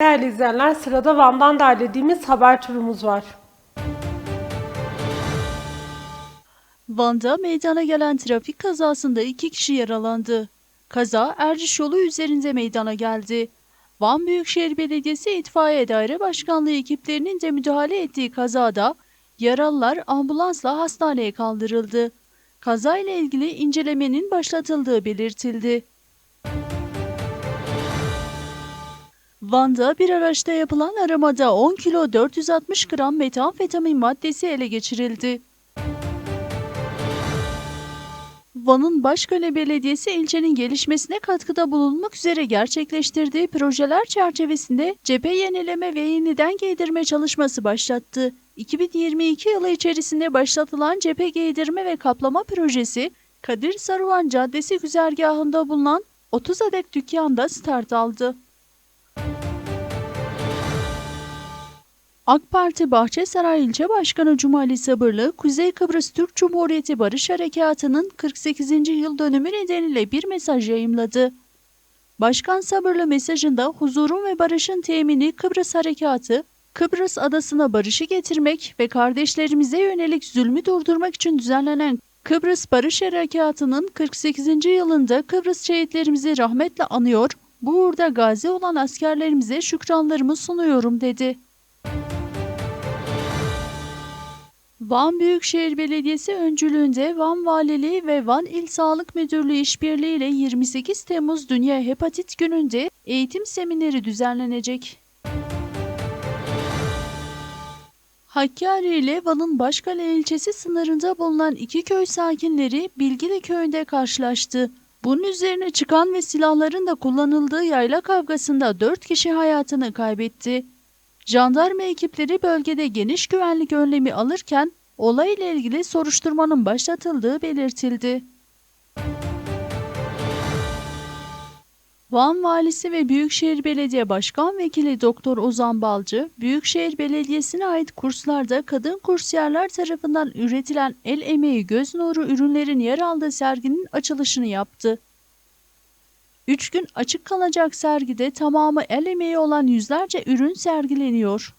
Değerli izleyenler sırada Van'dan derlediğimiz haber turumuz var. Van'da meydana gelen trafik kazasında iki kişi yaralandı. Kaza Erciş yolu üzerinde meydana geldi. Van Büyükşehir Belediyesi İtfaiye Daire Başkanlığı ekiplerinin de müdahale ettiği kazada yaralılar ambulansla hastaneye kaldırıldı. Kaza ile ilgili incelemenin başlatıldığı belirtildi. Van'da bir araçta yapılan aramada 10 kilo 460 gram metamfetamin maddesi ele geçirildi. Van'ın Başkale Belediyesi ilçenin gelişmesine katkıda bulunmak üzere gerçekleştirdiği projeler çerçevesinde cephe yenileme ve yeniden giydirme çalışması başlattı. 2022 yılı içerisinde başlatılan cephe giydirme ve kaplama projesi, Kadir Saruhan Caddesi güzergahında bulunan 30 adet dükkanda start aldı. AK Parti Bahçesaray İlçe Başkanı Cumali Sabırlı, Kuzey Kıbrıs Türk Cumhuriyeti Barış Harekatı'nın 48. yıl dönümü nedeniyle bir mesaj yayımladı. Başkan Sabırlı mesajında huzurun ve barışın temini Kıbrıs Harekatı, Kıbrıs adasına barışı getirmek ve kardeşlerimize yönelik zulmü durdurmak için düzenlenen Kıbrıs Barış Harekatı'nın 48. yılında Kıbrıs şehitlerimizi rahmetle anıyor, bu uğurda gazi olan askerlerimize şükranlarımı sunuyorum dedi. Van Büyükşehir Belediyesi öncülüğünde Van Valiliği ve Van İl Sağlık Müdürlüğü işbirliğiyle 28 Temmuz Dünya Hepatit Günü'nde eğitim semineri düzenlenecek. Hakkari ile Van'ın Başkale ilçesi sınırında bulunan iki köy sakinleri Bilgili köyünde karşılaştı. Bunun üzerine çıkan ve silahların da kullanıldığı yayla kavgasında 4 kişi hayatını kaybetti. Jandarma ekipleri bölgede geniş güvenlik önlemi alırken olayla ilgili soruşturmanın başlatıldığı belirtildi. Van Valisi ve Büyükşehir Belediye Başkan Vekili Doktor Ozan Balcı, Büyükşehir Belediyesi'ne ait kurslarda kadın kursiyerler tarafından üretilen el emeği göz nuru ürünlerin yer aldığı serginin açılışını yaptı. Üç gün açık kalacak sergide tamamı el emeği olan yüzlerce ürün sergileniyor.